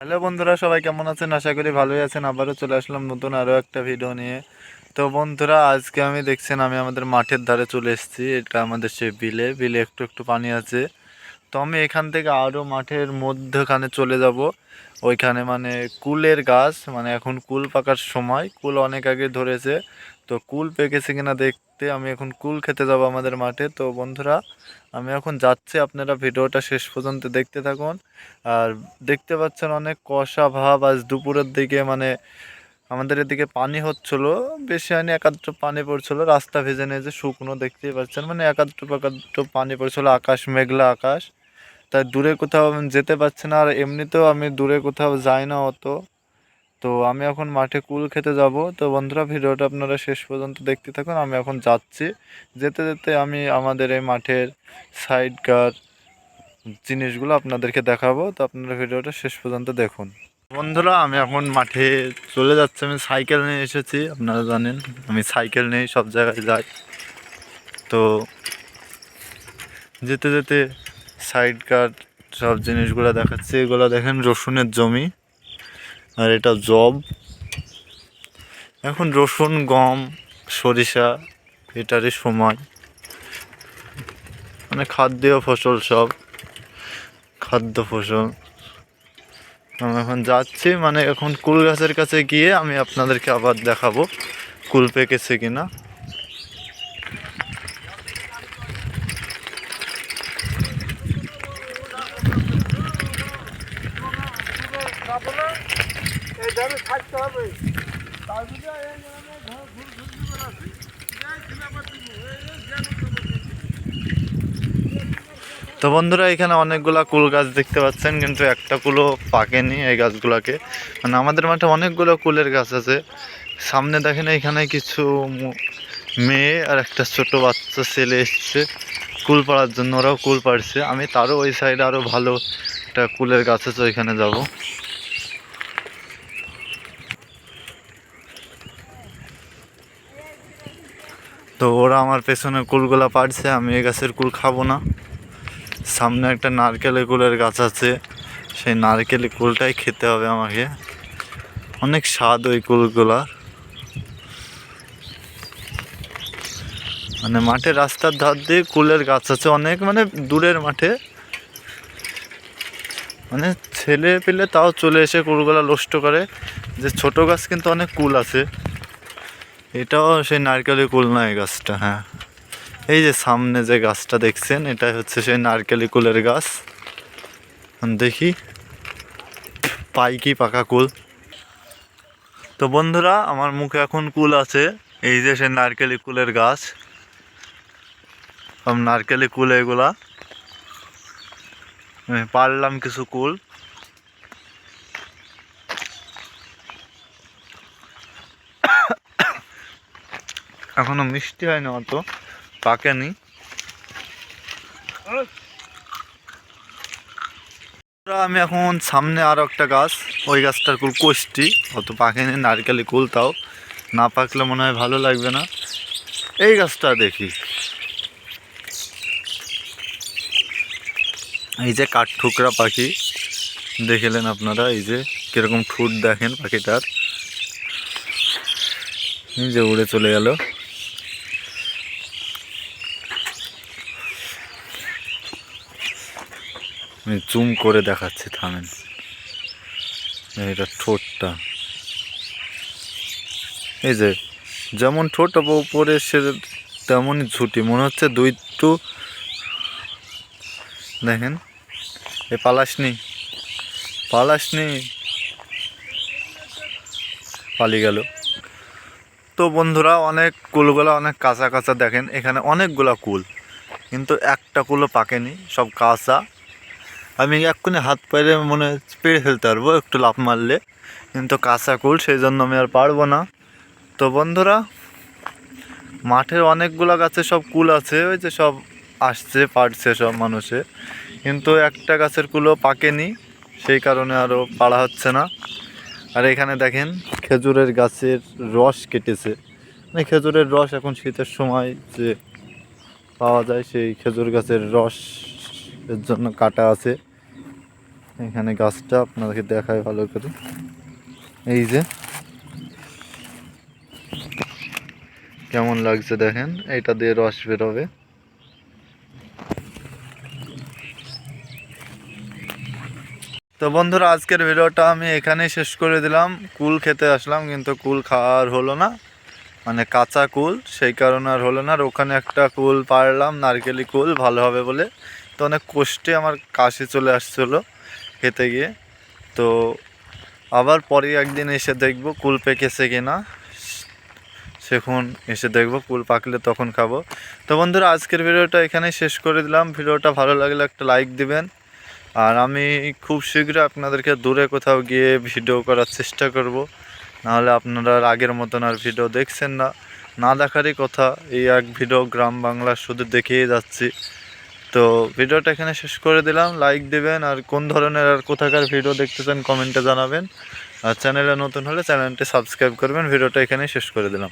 Hello বন্ধুরা, সবাই কেমন আছেন? আশা করি ভালোই আছেন। আবারও চলে আসলাম নতুন আরও একটা ভিডিও নিয়ে। তো বন্ধুরা, আজকে আমি দেখছেন, আমি আমাদের মাঠের ধারে চলে এসেছি। এটা আমাদের সে বিলে। বিলে একটু একটু পানি আছে। তো আমি এখান থেকে আরও মাঠের মধ্যখানে চলে যাব। ওইখানে মানে কুলের গাছ মানে এখন কুল পাকার সময়। কুল অনেক আগে ধরেছে। তো কুল পেকেছে কিনা দেখতে আমি এখন কুল খেতে যাব আমাদের মাঠে। তো বন্ধুরা, আমি এখন যাচ্ছি, আপনারা ভিডিওটা শেষ পর্যন্ত দেখতে থাকুন। আর দেখতে পাচ্ছেন অনেক কষা ভাব। আজ দুপুরের দিকে মানে আমাদের এদিকে পানি হচ্ছিল, বেশি হয়নি, একাত্র পানি পড়ছিল। রাস্তা ভেজে নিয়ে যে শুকনো দেখতেই পাচ্ছেন। মানে একাত্র একাত্র পানি পড়ছিল, আকাশ মেঘলা আকাশ। তাই দূরে কোথাও যেতে পারছি না, আর এমনিতেও আমি দূরে কোথাও যাই না অত। তো আমি এখন মাঠে কুল খেতে যাব। তো বন্ধুরা, ভিডিওটা আপনারা শেষ পর্যন্ত দেখতে থাকুন। আমি এখন যাচ্ছি। যেতে যেতে আমি আমাদের এই মাঠের সাইডকার জিনিসগুলো আপনাদেরকে দেখাবো। তো আপনারা ভিডিওটা শেষ পর্যন্ত দেখুন। বন্ধুরা, আমি এখন মাঠে চলে যাচ্ছি। আমি সাইকেল নিয়ে এসেছি। আপনারা জানেন, আমি সাইকেল নিয়ে সব জায়গায় যাই। তো যেতে যেতে সাইড কাট সব জিনিসগুলো দেখাচ্ছি। এগুলো দেখেন রসুনের জমি, আর এটা জব। এখন রসুন, গম, সরিষা, এটারই সময়। মানে খাদ্য ফসল সব। খাদ্য ফসল। আমি এখন যাচ্ছি মানে এখন কুল গাছের কাছে গিয়ে আমি আপনাদেরকে আবার দেখাবো, কুল পেকেছে কিনা। এইভাবে থাকতে হবে। তার যদি এই গ্রামে ঘর ঘুর ঘুরতে বেড়াচ্ছি তো বন্ধুরা এখানে অনেকগুলা কুল গাছ দেখতে পাচ্ছেন কিন্তু একটা কুলও পাকেনি এই গাছগুলোকে। মানে আমাদের মাঠে অনেকগুলো কুলের গাছ আছে। সামনে দেখেন এখানে কিছু মু- মেয়ে আর একটা ছোট বাচ্চা ছেলে এসছে। কুল পাড়ার জন্য ওরাও কুল পাড়ছে। আমি তারও ওই সাইডে আরও ভালো একটা কুলের গাছ আছে ওইখানে যাব। তো ওরা আমার পেছনে কুলগুলা পাড়ছে, আমি এই গাছের কুল খাব না। সামনে একটা নারকেলের কুলের গাছ আছে, সেই নারকেল কুলটাই খেতে হবে আমাকে। অনেক স্বাদ ওই কুলগুলা মানে মাঠে রাস্তার ধার দিয়ে কুলের গাছ আছে অনেক মানে দূরের মাঠে। মানে ছেলে পেলে তাও চলে এসে কুলগুলা নষ্ট করে। যে ছোট গাছ কিন্তু অনেক কুল আছে। এটাও সেই নারকেলের কুল না এই গাছটা হ্যাঁ। এই যে সামনে যে গাছটা দেখছেন এটা হচ্ছে সেই নারকেলি কুলের গাছ। দেখি। পাই কি পাকা কুল। তো বন্ধুরা, আমার মুখে এখন কুল আছে। এই যে সেই নারকেলি কুলের গাছ। নারকেলি কুল এগুলা। পারলাম কিছু কুল। এখনও মিষ্টি হয় না অত, পাকেনি। আমি এখন সামনে আরও একটা গাছ, ওই গাছটার কুল কোষ্টি অত পাকেনি নারকেলি কুল তাও। না পাকলে মনে হয় ভালো লাগবে না। এই গাছটা দেখি। এই যে কাঠঠুকরা পাখি, দেখলেন আপনারা, এই যে কীরকম ঠুট দেখেন পাখিটার। যে উড়ে চলে গেল। আমি জুম করে দেখাচ্ছি, থামেন। এটা ঠোঁটটা। এই যে, যেমন ঠোঁট উপরে সে তেমনই ঝুটি। মনে হচ্ছে দুই টু দেখেন, এ পালাসনি পালাসনি, পালিয়ে গেল। তো বন্ধুরা, অনেক কুলগুলা অনেক কাঁচা কাঁচা দেখেন, এখানে অনেকগুলা কুল, কিন্তু একটা কুলও পাকেনি, সব কাঁচা। আমি এক্ষুনি হাত পায়ে মনে পেড়ে ফেলতে পারব, একটু লাফ মারলে। কিন্তু কাঁচা কুল সেই জন্য আমি আর পারব না। তো বন্ধুরা, মাঠের অনেকগুলো গাছে সব কুল আছে, ওই যে সব আসছে পারছে সব মানুষে। কিন্তু একটা গাছের কুলও পাকেনি, সেই কারণে আরও পাড়া হচ্ছে না। আর এখানে দেখেন, খেজুরের গাছের রস কেটেছে। মানে খেজুরের রস এখন শীতের সময় যে পাওয়া যায়, সেই খেজুর গাছের রস এর জন্য কাটা আছে। এখানে গাছটা আপনাদেরকে দেখায় ভালো করে। এই যে। কেমন লাগছে দেখেন? এটা দিয়ে রস বেরোবে। তো বন্ধুরা, আজকের ভিডিওটা আমি এখানেই শেষ করে দিলাম। কুল খেতে আসলাম, কিন্তু কুল খাওয়ার হলো না। মানে কাঁচা কুল, সেই কারণে আর হলো না। আর ওখানে একটা কুল পারলাম নারকেলি কুল, ভালো হবে বলে। তো অনেক কষ্টে আমার কাশি চলে আসছিল। খেতে গিয়ে। তো আবার পরে একদিন এসে দেখব কুল পেকেছে কিনা সেখন এসে দেখব কুল পাকলে তখন খাব। তো বন্ধুরা, আজকের ভিডিওটা এখানেই শেষ করে দিলাম। ভিডিওটা ভালো লাগলে একটা লাইক দিবেন। আর আমি খুব শীঘ্রই আপনাদেরকে দূরে কোথাও গিয়ে ভিডিও করার চেষ্টা করব। নাহলে আপনারা আগের মতন আর ভিডিও দেখছেন না। না দেখারই কথা, এই এক ভিডিও গ্রাম বাংলা শুধু দেখিয়ে যাচ্ছি। তো ভিডিওটা এখানে শেষ করে দিলাম। লাইক দেবেন আর কোন ধরনের আর কোথাকার ভিডিও দেখতে চান কমেন্টে জানাবেন। আর চ্যানেলে নতুন হলে চ্যানেলটি সাবস্ক্রাইব করবেন। ভিডিওটা এখানেই শেষ করে দিলাম।